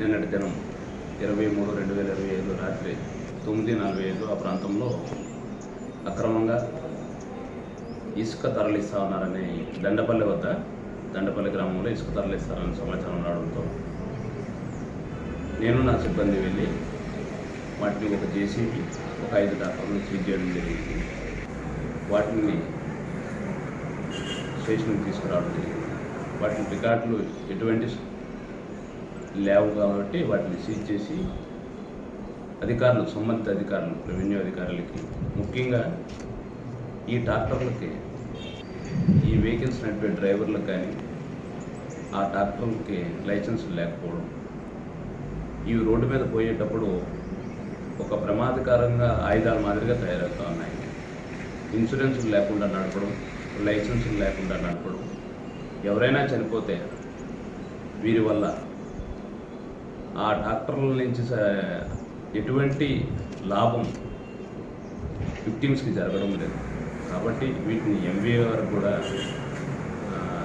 నిన్నటి దినం ఇరవై మూడు రెండు వేల ఇరవై ఐదు రాత్రి తొమ్మిది నలభై ఐదు ఆ ప్రాంతంలో అక్రమంగా ఇసుక తరలిస్తా ఉన్నారని దండపల్లి వద్ద దండపల్లి గ్రామంలో ఇసుక తరలిస్తారని సమాచారం రావడంతో నేను నా సిబ్బంది వెళ్ళి వాటిని ఒక జేసీబీ ఒక ఐదు డాక్టర్లు సీజ్ చేయడం జరిగింది. వాటిని స్టేషన్కి తీసుకురావడం జరిగింది. వాటిని రికార్డులు ఎటువంటి లేవు కాబట్టి వాటిని సీజ్ చేసి అధికారులు సంబంధిత అధికారులు రెవెన్యూ అధికారులకి ముఖ్యంగా ఈ ట్రాక్టర్లకి ఈ వెహికల్స్ నడిపే డ్రైవర్లకు కానీ ఆ ట్రాక్టర్లకి లైసెన్స్ లేకపోవడం. ఇవి రోడ్డు మీద పోయేటప్పుడు ఒక ప్రమాదకరంగా ఆయుధాల మాదిరిగా తయారవుతూ ఉన్నాయి. ఇన్సూరెన్సులు లేకుండా నడపడం లైసెన్సులు లేకుండా నడపడం ఎవరైనా చనిపోతే వీరి వల్ల ఆ డాక్టర్ల నుంచి ఎటువంటి లాభం విక్టిమ్స్కి జరగడం లేదు. కాబట్టి వీటిని ఎంబీఏ వరకు కూడా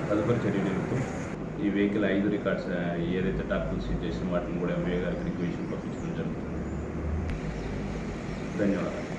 తదుపరి చర్య నిమిత్తం ఈ వెహికల్ ఐదు రికార్డ్స్ ఏదైతే డాక్టర్లు సీజ్ చేసిన వాటిని కూడా ఎంబీఏ గారికి రిక్వెషన్ పంపించడం జరుగుతుంది. ధన్యవాదాలు.